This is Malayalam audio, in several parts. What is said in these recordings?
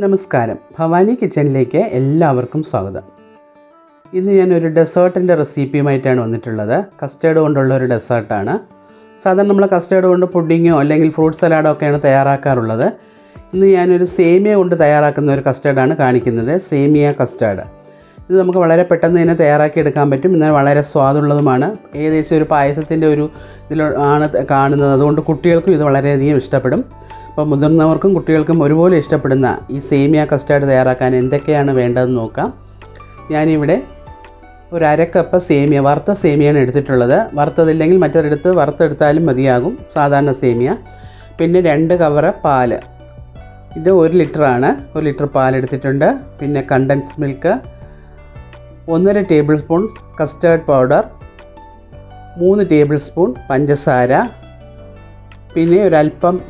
നമസ്കാരം. ഭവാനി കിച്ചണിലേക്ക് എല്ലാവർക്കും സ്വാഗതം. ഇന്ന് ഞാൻ ഒരു ഡെസേർട്ടിന്റെ റെസിപ്പിയുമായിട്ടാണ് വന്നിട്ടുള്ളത്. കസ്റ്റേർഡ് കൊണ്ടുള്ള ഒരു ഡെസേർട്ടാണ്. സാധാരണ നമ്മൾ കസ്റ്റേർഡ് കൊണ്ട് പുഡിങ്ങോ അല്ലെങ്കിൽ ഫ്രൂട്ട് സലാഡോ ഒക്കെയാണ് തയ്യാറാക്കാറുള്ളത്. ഇന്ന് ഞാനൊരു സേമിയ കൊണ്ട് തയ്യാറാക്കുന്ന ഒരു കസ്റ്റേർഡാണ് കാണിക്കുന്നത്. സേമിയ കസ്റ്റേർഡ്. ഇത് നമുക്ക് വളരെ പെട്ടെന്ന് തന്നെ തയ്യാറാക്കി എടുക്കാൻ പറ്റും. എന്നാൽ വളരെ സ്വാദുള്ളതുമാണ്. ഏകദേശം ഒരു പായസത്തിന്റെ ഒരു ഇതിൽ ആണ് കാണുന്നത്. അതുകൊണ്ട് കുട്ടികൾക്കും ഇത് വളരെയധികം ഇഷ്ടപ്പെടും. അപ്പോൾ മുതിർന്നവർക്കും കുട്ടികൾക്കും ഒരുപോലെ ഇഷ്ടപ്പെടുന്ന ഈ സേമിയ കസ്റ്റാർഡ് തയ്യാറാക്കാൻ എന്തൊക്കെയാണ് വേണ്ടതെന്ന് നോക്കാം. ഞാനിവിടെ ഒരു അര കപ്പ് സേമിയ വറുത്ത സേമിയാണ് എടുത്തിട്ടുള്ളത്. വറുത്തതില്ലെങ്കിൽ മറ്റൊരിടത്ത് വറുത്തെടുത്താലും മതിയാകും. സാധാരണ സേമിയ. പിന്നെ രണ്ട് കവറ് പാൽ. ഇത് ഒരു ലിറ്ററാണ്. ഒരു ലിറ്റർ പാൽ എടുത്തിട്ടുണ്ട് പിന്നെ കണ്ടൻസ് മിൽക്ക് ഒന്നര ടേബിൾ സ്പൂൺ കസ്റ്റേർഡ് പൗഡർ മൂന്ന് ടേബിൾ സ്പൂൺ പഞ്ചസാര പിന്നെ ഒരല്പം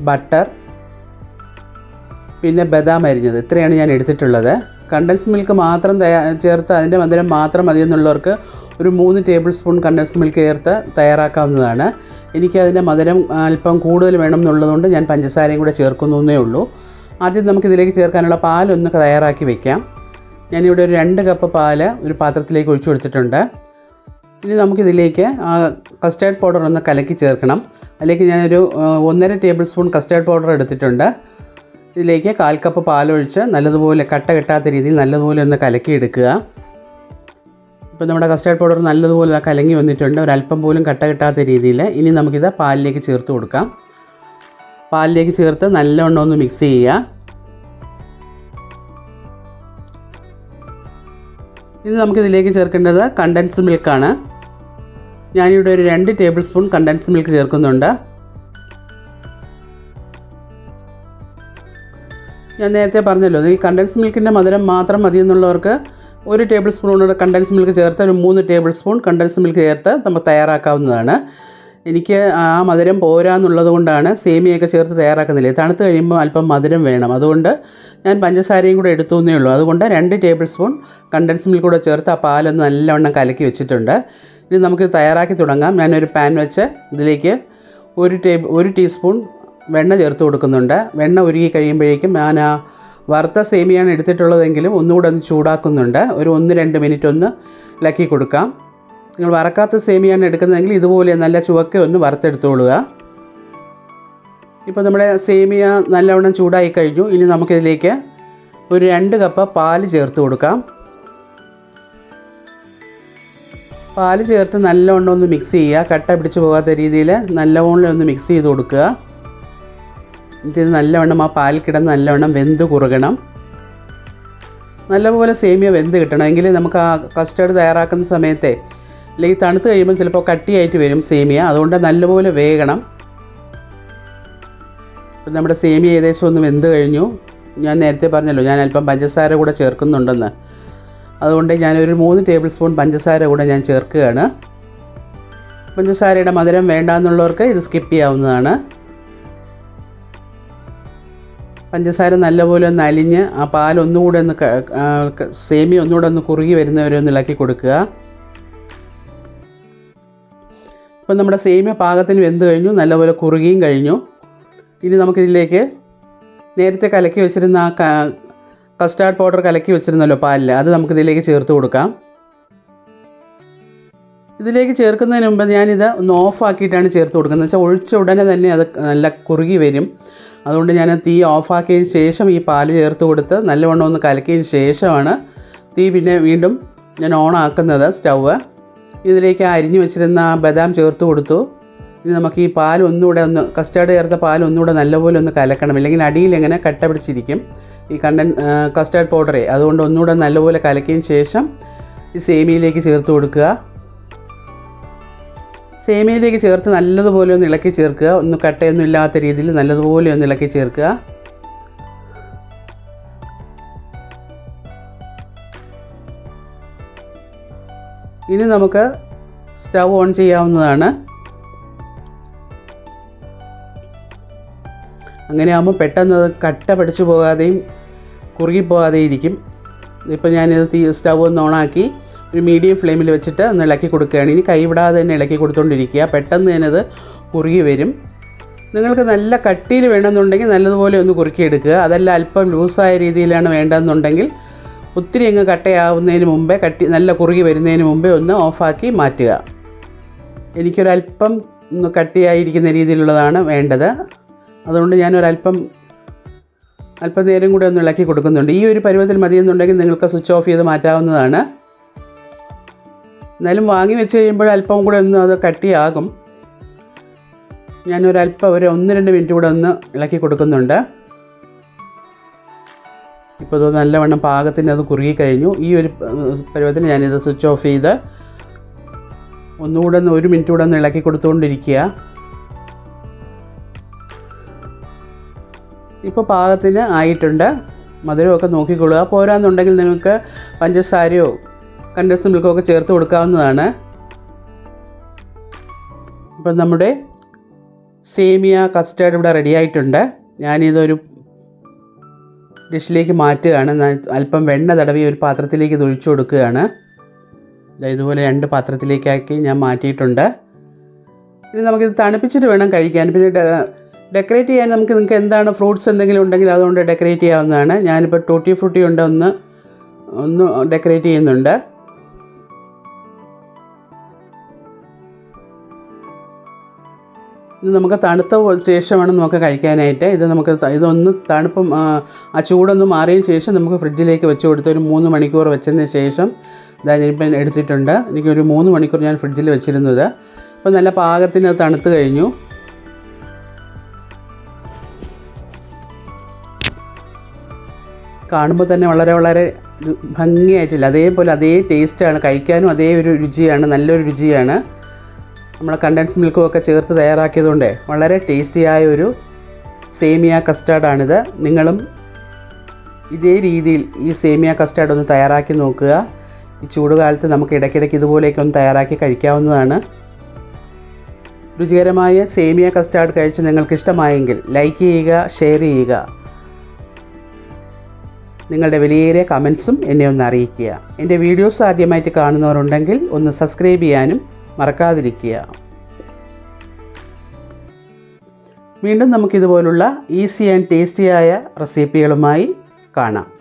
ബട്ടർ പിന്നെ ബദാം അരിഞ്ഞത്. ഇത്രയാണ് ഞാൻ എടുത്തിട്ടുള്ളത്. കണ്ടൻസ് മിൽക്ക് മാത്രം തയ്യാ ചേർത്ത് അതിന്റെ മധുരം മാത്രം മതി എന്നുള്ളവർക്ക് ഒരു മൂന്ന് ടേബിൾ സ്പൂൺ കണ്ടൻസ് മിൽക്ക് ചേർത്ത് തയ്യാറാക്കാവുന്നതാണ്. എനിക്ക് അതിന്റെ മധുരം അല്പം കൂടുതൽ വേണം എന്നുള്ളതുകൊണ്ട് ഞാൻ പഞ്ചസാരയും കൂടെ ചേർക്കുന്നേ ഉള്ളൂ. ആദ്യം നമുക്കിതിലേക്ക് ചേർക്കാനുള്ള പാലൊന്ന് തയ്യാറാക്കി വെക്കാം. ഞാനിവിടെ ഒരു രണ്ട് കപ്പ് പാൽ ഒരു പാത്രത്തിലേക്ക് ഒഴിച്ചു കൊടുത്തിട്ടുണ്ട്. ഇനി നമുക്കിതിലേക്ക് കസ്റ്റേർഡ് പൗഡർ ഒന്ന് കലക്കി ചേർക്കണം. അതിലേക്ക് ഞാനൊരു ഒന്നര ടേബിൾ സ്പൂൺ കസ്റ്റേർഡ് പൗഡർ എടുത്തിട്ടുണ്ട്. ഇതിലേക്ക് കാൽ കപ്പ് പാലൊഴിച്ച് നല്ലതുപോലെ കട്ട കെട്ടാത്ത രീതിയിൽ നല്ലതുപോലെ ഒന്ന് കലക്കിയെടുക്കുക ഇപ്പോൾ നമ്മുടെ കസ്റ്റേർഡ് പൗഡർ നല്ലതുപോലെ കലങ്ങി വന്നിട്ടുണ്ട്. ഒരല്പം പോലും കട്ട കെട്ടാത്ത രീതിയിൽ ഇനി നമുക്കിത് പാലിലേക്ക് ചേർത്ത് കൊടുക്കാം. പാലിലേക്ക് ചേർത്ത് നല്ലവണ്ണം ഒന്ന് മിക്സ് ചെയ്യുക. ഇനി നമുക്കിതിലേക്ക് ചേർക്കേണ്ടത് കണ്ടൻസ് മിൽക്കാണ് ഞാനിവിടെ ഒരു രണ്ട് ടേബിൾ സ്പൂൺ കണ്ടൻസ് മിൽക്ക് ചേർക്കുന്നുണ്ട്. ഞാൻ നേരത്തെ പറഞ്ഞല്ലോ ഈ കണ്ടൻസ് മിൽക്കിന്റെ മധുരം മാത്രം മതി എന്നുള്ളവർക്ക് ഒരു ടേബിൾ സ്പൂണോട് കണ്ടൻസ് മിൽക്ക് ചേർത്ത് ഒരു മൂന്ന് ടേബിൾ സ്പൂൺ കണ്ടൻസ് മിൽക്ക് ചേർത്ത് നമുക്ക് തയ്യാറാക്കാവുന്നതാണ്. എനിക്ക് ആ മധുരം പോരാന്നുള്ളത് കൊണ്ടാണ് സേമിയൊക്കെ ചേർത്ത് തയ്യാറാക്കുന്നില്ല? തണുത്ത് കഴിയുമ്പോൾ അല്പം മധുരം വേണം. അതുകൊണ്ട് ഞാൻ പഞ്ചസാരയും കൂടെ എടുത്തു എന്നേ ഉള്ളൂ. അതുകൊണ്ട് രണ്ട് ടേബിൾ സ്പൂൺ കണ്ടൻസ് മിൽക്ക് കൂടെ ചേർത്ത് ആ പാലൊന്ന് നല്ലവണ്ണം കലക്കി വെച്ചിട്ടുണ്ട്. ഇനി നമുക്ക് തയ്യാറാക്കി തുടങ്ങാം. ഞാനൊരു പാൻ വെച്ച് ഇതിലേക്ക് ഒരു ടേബിൾ ഒരു ടീസ്പൂൺ വെണ്ണ ചേർത്ത് കൊടുക്കുന്നുണ്ട്. വെണ്ണ ഉരുകി കഴിയുമ്പോഴേക്കും ഞാൻ ആ വറുത്ത സേമിയാണ് എടുത്തിട്ടുള്ളതെങ്കിലും ഒന്നുകൂടെ ഒന്ന് ചൂടാക്കുന്നുണ്ട്. ഒരു ഒന്ന് രണ്ട് മിനിറ്റ് ഒന്ന് ഇളക്കി കൊടുക്കാം. നിങ്ങൾ വറക്കാത്ത സേമിയാണ് എടുക്കുന്നതെങ്കിൽ ഇതുപോലെ നല്ല ചുവക്കെ ഒന്ന് വറുത്തെടുത്തോളുക. ഇപ്പോൾ നമ്മുടെ സേമിയ നല്ലവണ്ണം ചൂടായി കഴിഞ്ഞു. ഇനി നമുക്കിതിലേക്ക് ഒരു രണ്ട് കപ്പ് പാൽ ചേർത്ത് കൊടുക്കാം. പാൽ ചേർത്ത് നല്ലവണ്ണം ഒന്ന് മിക്സ് ചെയ്യുക. കട്ട പിടിച്ച് പോകാത്ത രീതിയിൽ നല്ലവണ്ണം ഒന്ന് മിക്സ് ചെയ്ത് കൊടുക്കുക. എന്നിട്ട് ഇത് നല്ലവണ്ണം ആ പാൽ കിടന്ന് നല്ലവണ്ണം വെന്ത് കുറുകണം. നല്ലപോലെ സേമിയ വെന്ത് കിട്ടണം. എങ്കിൽ നമുക്ക് ആ കസ്റ്റേർഡ് തയ്യാറാക്കുന്ന സമയത്തെ അല്ലെങ്കിൽ തണുത്ത് കഴിയുമ്പോൾ ചിലപ്പോൾ കട്ടിയായിട്ട് വരും സേമിയ. അതുകൊണ്ട് നല്ലപോലെ വേകണം. അപ്പം നമ്മുടെ സേമിയ ഏകദേശം ഒന്ന് വെന്ത് കഴിഞ്ഞു. ഞാൻ നേരത്തെ പറഞ്ഞല്ലോ ഞാൻ അല്പം പഞ്ചസാര കൂടെ ചേർക്കുന്നുണ്ടെന്ന്. അതുകൊണ്ട് ഞാനൊരു മൂന്ന് ടേബിൾ സ്പൂൺ പഞ്ചസാര കൂടെ ഞാൻ ചേർക്കുകയാണ്. പഞ്ചസാരയുടെ മധുരം വേണ്ട എന്നുള്ളവർക്ക് ഇത് സ്കിപ്പ് ചെയ്യാവുന്നതാണ്. പഞ്ചസാര നല്ലപോലെ ഒന്ന് അലിഞ്ഞ് ആ പാൽ ഒന്നുകൂടെ ഒന്ന് സേമിയ ഒന്നുകൂടെ ഒന്ന് കുറുകി വരുന്നവരെ ഒന്ന് ഇളക്കി കൊടുക്കുക. ഇപ്പം നമ്മുടെ സേമിയ പാകത്തിന് വെന്ത് കഴിഞ്ഞു നല്ലപോലെ കുറുകിയും കഴിഞ്ഞു. ഇനി നമുക്കിതിലേക്ക് നേരത്തെ കലക്കി വെച്ചിരുന്ന ആ കസ്റ്റാർഡ് പൗഡർ കലക്കി വെച്ചിരുന്നല്ലോ പാലിൽ അത് നമുക്കിതിലേക്ക് ചേർത്ത് കൊടുക്കാം. ഇതിലേക്ക് ചേർക്കുന്നതിന് മുമ്പ് ഞാനിത് ഒന്ന് ഓഫാക്കിയിട്ടാണ് ചേർത്ത് കൊടുക്കുന്നത്. വെച്ചാൽ ഒഴിച്ച ഉടനെ തന്നെ അത് നല്ല കുറുകി വരും. അതുകൊണ്ട് ഞാൻ തീ ഓഫാക്കിയതിന് ശേഷം ഈ പാൽ ചേർത്ത് കൊടുത്ത് നല്ലവണ്ണം ഒന്ന് കലക്കിയതിന് ശേഷമാണ് തീ പിന്നെ വീണ്ടും ഞാൻ ഓൺ ആക്കുന്നത് സ്റ്റൗവ്. ഇതിലേക്ക് അരിഞ്ഞു വെച്ചിരുന്ന ബദാം ചേർത്ത് കൊടുത്തു. ഇനി നമുക്ക് ഈ പാൽ ഒന്നുകൂടെ ഒന്ന് കസ്റ്റാർഡ് ചേർത്ത പാൽ ഒന്നുകൂടെ നല്ലപോലെ ഒന്ന് കലക്കണം. ഇല്ലെങ്കിൽ അടിയിൽ എങ്ങനെ കട്ട പിടിച്ചിരിക്കും. ഈ കണ്ടൻ കസ്റ്റാർഡ് പൗഡറേ അതുകൊണ്ട് ഒന്നുകൂടെ നല്ലപോലെ കലക്കിയതിന് ശേഷം ഈ സേമിയയിലേക്ക് ചേർത്ത് കൊടുക്കുക. സേമിയയിലേക്ക് ചേർത്ത് നല്ലതുപോലെ ഒന്ന് ഇളക്കി ചേർക്കുക. ഒന്ന് കട്ടയൊന്നും ഇല്ലാത്ത രീതിയിൽ നല്ലതുപോലെ ഒന്ന് ഇളക്കി ചേർക്കുക. ഇനി നമുക്ക് സ്റ്റൗ ഓൺ ചെയ്യാവുന്നതാണ്. അങ്ങനെ അങ്ങനെയാകുമ്പോൾ പെട്ടെന്ന് അത് കട്ട പിടിച്ചു പോകാതെയും കുറുകിപ്പോകാതെയും ഇരിക്കും. ഇപ്പോൾ ഞാനിത് തീ സ്റ്റൗ ഒന്ന് ഓണാക്കി ഒരു മീഡിയം ഫ്ലെയിമിൽ വെച്ചിട്ട് ഒന്ന് ഇളക്കി കൊടുക്കുകയാണ്. ഇനി കൈവിടാതെ തന്നെ ഇളക്കി കൊടുത്തുകൊണ്ടിരിക്കുക പെട്ടെന്ന് തന്നെ അത് കുറുകി വരും. നിങ്ങൾക്ക് നല്ല കട്ടിയിൽ വേണമെന്നുണ്ടെങ്കിൽ നല്ലതുപോലെ ഒന്ന് കുറുക്കിയെടുക്കുക. അതല്ല അല്പം ലൂസായ രീതിയിലാണ് വേണ്ടതെന്നുണ്ടെങ്കിൽ ഒത്തിരി അങ്ങ് കട്ടയാവുന്നതിന് മുമ്പേ കട്ടി നല്ല കുറുകി വരുന്നതിന് മുമ്പേ ഒന്ന് ഓഫാക്കി മാറ്റുക. എനിക്കൊരല്പം കട്ടിയായിരിക്കുന്ന രീതിയിലുള്ളതാണ് വേണ്ടത്. അതുകൊണ്ട് ഞാനൊരല്പം അല്പം നേരം കൂടി ഒന്ന് ഇളക്കി കൊടുക്കുന്നുണ്ട്. ഈ ഒരു പരുവത്തിൽ മതിയെന്നുണ്ടെങ്കിൽ നിങ്ങൾക്ക് സ്വിച്ച് ഓഫ് ചെയ്ത് മാറ്റാവുന്നതാണ്. എന്നാലും വാങ്ങി വെച്ച് കഴിയുമ്പോൾ അല്പം കൂടെ ഒന്ന് അത് കട്ടിയാകും. ഞാനൊരല്പം ഒരു ഒന്ന് രണ്ട് മിനിറ്റ് കൂടെ ഒന്ന് ഇളക്കി കൊടുക്കുന്നുണ്ട്. ഇപ്പോൾ ഇത് നല്ലവണ്ണം പാകത്തിന് അത് കുറുകി കഴിഞ്ഞു. ഈ ഒരു പരുവത്തിന് ഞാനിത് സ്വിച്ച് ഓഫ് ചെയ്ത് ഒന്നുകൂടെ ഒന്ന് ഒരു മിനിറ്റ് കൂടെ ഒന്ന് ഇളക്കി കൊടുത്തുകൊണ്ടിരിക്കുക ഇപ്പോൾ പാകത്തിന് ആയിട്ടുണ്ട്. മധുരമൊക്കെ നോക്കിക്കൊള്ളുക. പോരാന്നുണ്ടെങ്കിൽ നിങ്ങൾക്ക് പഞ്ചസാരയോ കണ്ടൻസ് മിൽക്കോ ഒക്കെ ചേർത്ത് കൊടുക്കാവുന്നതാണ്. ഇപ്പം നമ്മുടെ സേമിയ കസ്റ്റേർഡ് ഇവിടെ റെഡി ആയിട്ടുണ്ട്. ഞാനിതൊരു ഡിഷിലേക്ക് മാറ്റുകയാണ്. അല്പം വെണ്ണ തടവി ഒരു പാത്രത്തിലേക്ക് ഇത് ഒഴിച്ചു കൊടുക്കുകയാണ്. ഇതുപോലെ രണ്ട് പാത്രത്തിലേക്കാക്കി ഞാൻ മാറ്റിയിട്ടുണ്ട്. ഇനി നമുക്കിത് തണുപ്പിച്ചിട്ട് വേണം കഴിക്കാൻ. പിന്നെ ഡെക്കറേറ്റ് ചെയ്യാൻ നമുക്ക് നിങ്ങൾക്ക് എന്താണ് ഫ്രൂട്ട്സ് എന്തെങ്കിലും ഉണ്ടെങ്കിൽ അതുകൊണ്ട് ഡെക്കറേറ്റ് ചെയ്യാവുന്നതാണ്. ഞാനിപ്പോൾ ടൂട്ടി ഫ്രൂട്ടി ഉണ്ട് ഒന്ന് ഒന്ന് ഡെക്കറേറ്റ് ചെയ്യുന്നുണ്ട്. ഇത് നമുക്ക് തണുത്ത ശേഷമാണ് നമുക്ക് കഴിക്കാനായിട്ട്. ഇത് നമുക്ക് ഇതൊന്ന് തണുപ്പും ആ, ചൂടൊന്ന് മാറിയതിന് ശേഷം നമുക്ക് ഫ്രിഡ്ജിലേക്ക് വെച്ച് കൊടുത്ത് ഒരു മൂന്ന് മണിക്കൂർ വെച്ചതിന് ശേഷം ഇതാ ഞാനിപ്പം എടുത്തിട്ടുണ്ട്. എനിക്കൊരു മൂന്ന് മണിക്കൂർ ഞാൻ ഫ്രിഡ്ജിൽ വെച്ചിരുന്നത്. അപ്പോൾ നല്ല പാകത്തിന് തണുത്ത് കഴിഞ്ഞു. കാണുമ്പോൾ തന്നെ വളരെ വളരെ ഭംഗിയായിട്ടില്ല. അതേപോലെ അതേ ടേസ്റ്റാണ് കഴിക്കാനും അതേ ഒരു രുചിയാണ്. നല്ലൊരു രുചിയാണ്. നമ്മൾ കണ്ടൻസ് മിൽക്കും ഒക്കെ ചേർത്ത് തയ്യാറാക്കിയതുകൊണ്ട് വളരെ ടേസ്റ്റിയായ ഒരു സേമിയ കസ്റ്റാർഡാണിത് നിങ്ങളും ഇതേ രീതിയിൽ ഈ സേമിയ കസ്റ്റാർഡ് ഒന്ന് തയ്യാറാക്കി നോക്കുക. ഈ ചൂടുകാലത്ത് നമുക്ക് ഇടയ്ക്കിടയ്ക്ക് ഇതുപോലെയൊക്കെ ഒന്ന് തയ്യാറാക്കി കഴിക്കാവുന്നതാണ്. രുചികരമായ സേമിയ കസ്റ്റാർഡ് കഴിച്ച് നിങ്ങൾക്ക് ഇഷ്ടമായെങ്കിൽ ലൈക്ക് ചെയ്യുക ഷെയർ ചെയ്യുക. നിങ്ങളുടെ വിലയേറിയ കമൻസും എന്നെ ഒന്ന് അറിയിക്കുക. എന്റെ വീഡിയോസ് ആദ്യമായിട്ട് കാണുന്നവരുണ്ടെങ്കിൽ ഒന്ന് സബ്സ്ക്രൈബ് ചെയ്യാനും മറക്കാതിരിക്കുക. വീണ്ടും നമുക്കിതുപോലുള്ള ഈസി ആൻഡ് ടേസ്റ്റിയായ റെസിപ്പികളുമായി കാണാം.